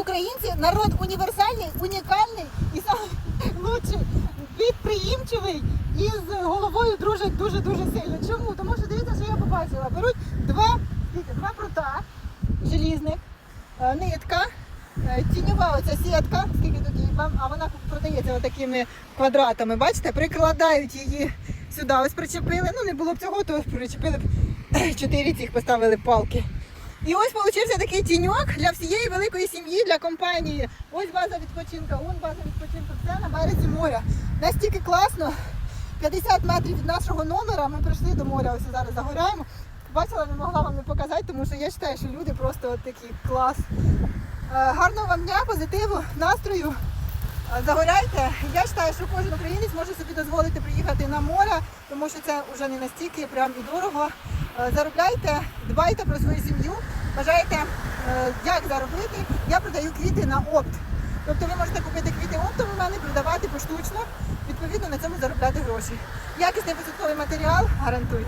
Українці народ універсальний, унікальний і найкращий, підприємчивий і з головою дружать дуже-дуже сильно. Чому? Тому що дивіться, що я побачила. Беруть два, два прута, желізних, е, нитка, е, тіньова оця сітка, скільки тут її, вам- а вона продається такими квадратами. Бачите, прикладають її сюди. Ось причепили. Ну не було б цього, то причепили б чотири цих поставили палки. І ось получився такий тіньок для всієї великої сім'ї, для компанії. Ось база відпочинка, он база відпочинку, все на березі моря. Настільки класно. 50 метрів від нашого номера ми прийшли до моря, ось зараз загораємо. Бачила, не могла вам не показати, тому що я вважаю, що люди просто от такі клас. Е, Гарного вам дня, позитиву, настрою. Е, Загоряйте. Я вважаю, що кожен українець може собі дозволити приїхати на море, тому що це вже не настільки прям і дорого. Е, Заробляйте, дбайте про свою сім'ю, бажаєте, е, як заробити. Я продаю квіти на опт. Тобто ви можете купити квіти оптом у мене, продавати поштучно, відповідно на цьому заробляти гроші. Якісний посадковий матеріал гарантую.